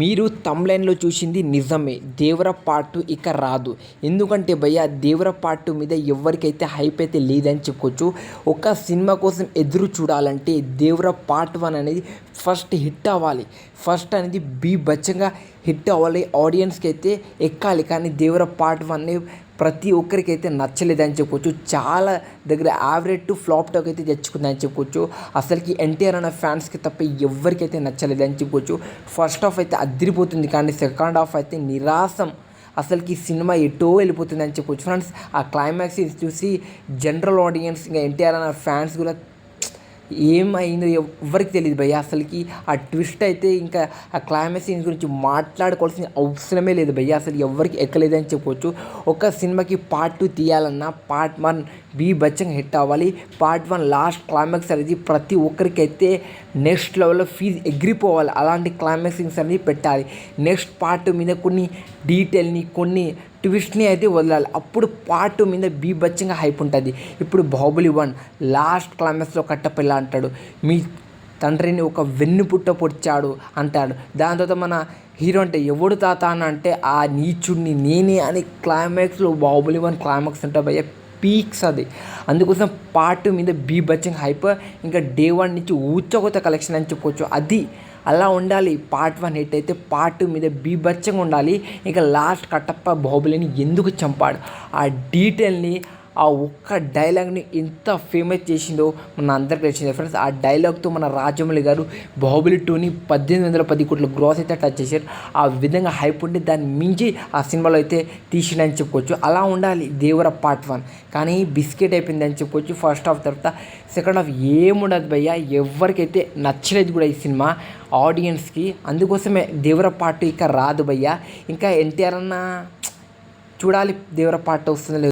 మీరు తమ్లైన్లో చూసింది నిజమే. దేవర పార్ట్ ఇక రాదు. ఎందుకంటే భయ్య దేవర పార్ట్ మీద ఎవరికైతే హైప్ అయితే లేదని చెప్పుకోవచ్చు. ఒక సినిమా కోసం ఎదురు చూడాలంటే దేవర పార్ట్ వన్ అనేది ఫస్ట్ హిట్ అవ్వాలి. ఫస్ట్ అనేది బీభత్సంగా హిట్ అవ్వాలి. ఆడియన్స్కి అయితే ఎక్కాలి. కానీ దేవర పార్ట్ వన్ని ప్రతి ఒక్కరికైతే నచ్చలేదని చెప్పొచ్చు చాలా దగ్గర యావరేజ్ టు ఫ్లాప్ టాక్ అయితే తెచ్చుకుందని చెప్పుకోవచ్చు. అసలుకి ఎన్టీఆర్ అన్న ఫ్యాన్స్కి తప్ప ఎవరికైతే నచ్చలేదని చెప్పుకోవచ్చు. ఫస్ట్ హాఫ్ అయితే అదిరిపోతుంది కానీ సెకండ్ హాఫ్ అయితే నిరాశం. అసలుకి సినిమా ఎటో వెళ్ళిపోతుంది అని చెప్పొచ్చు ఫ్రెండ్స్ ఆ క్లైమాక్స్ చూసి జనరల్ ఆడియన్స్ ఇంకా ఎన్టీఆర్ అన్న ఫ్యాన్స్ కూడా ఏమైందో ఎవ్వరికి తెలియదు భయ్య. అసలుకి ఆ ట్విస్ట్ అయితే ఇంకా ఆ క్లైమాక్స్ సీన్స్ గురించి మాట్లాడుకోవాల్సిన అవసరమే లేదు భయ్య. అసలు ఎవరికి ఎక్కలేదని చెప్పవచ్చు ఒక సినిమాకి పార్ట్ టూ తీయాలన్నా పార్ట్ వన్ బీభత్సంగా హిట్ అవ్వాలి. పార్ట్ వన్ లాస్ట్ క్లైమాక్స్ అనేది ప్రతి ఒక్కరికైతే నెక్స్ట్ లెవెల్లో ఫీజ్ ఎగిరిపోవాలి. అలాంటి క్లైమాక్సింగ్స్ అనేది పెట్టాలి. నెక్స్ట్ పార్ట్ మీద కొన్ని డీటెయిల్ని కొన్ని ట్విస్ట్ని అయితే వదలాలి. అప్పుడు పార్ట్ మీద బీభత్సంగా హైప్ ఉంటుంది. ఇప్పుడు బాహుబలి వన్ లాస్ట్ క్లైమాక్స్లో కట్టపిల్ల అంటాడు. మీ తండ్రిని ఒక వెన్నుపుట్ట పొడిచాడు అంటాడు. దాని తర్వాత మన హీరో అంటే ఎవడు తాత అని అంటే ఆ నీచుడిని నేనే అని క్లైమాక్స్లో బాహుబలి వన్ క్లైమాక్స్ అంటే భయ్య పీక్స్ అది. అందుకోసం పార్ట్ మీద బీభత్సంగా హైప్ ఇంకా డే వన్ నుంచి ఊచకొత్త కలెక్షన్ అని చెప్పుకోవచ్చు అది అలా ఉండాలి. పార్ట్ వన్ హిట్ అయితే పార్ట్ టూ మీద బీభత్సంగా ఉండాలి. ఇక లాస్ట్ కట్టప్ప బాహుబలిని ఎందుకు చంపాడు? ఆ డీటెయిల్ని ఆ ఒక్క డైలాగ్ని ఎంత ఫేమస్ చేసిందో మన అందరికీ తెలిసిందే. ఫ్రెండ్స్ ఆ డైలాగ్తో మన రాజమౌళి గారు బాహుబలి టూని పద్దెనిమిది వందల పది కోట్ల గ్రాస్ అయితే టచ్ చేశారు. ఆ విధంగా హైప్ ఉంటే దాన్ని మించి ఆ సినిమాలో అయితే తీసిండని చెప్పుకోవచ్చు. అలా ఉండాలి దేవర పార్ట్ వన్ కానీ బిస్కెట్ అయిపోయింది అని చెప్పుకోవచ్చు ఫస్ట్ హాఫ్ తర్వాత. సెకండ్ హాఫ్ ఏముండదు భయ్య ఎవరికైతే నచ్చలేదు కూడా ఈ సినిమా ఆడియన్స్కి అందుకోసమే దేవర పార్ట్ ఇక రాదు భయ్య. ఇంకా ఎన్టీఆర్ అన్న చూడాలి దేవర పార్ట్ వస్తుందో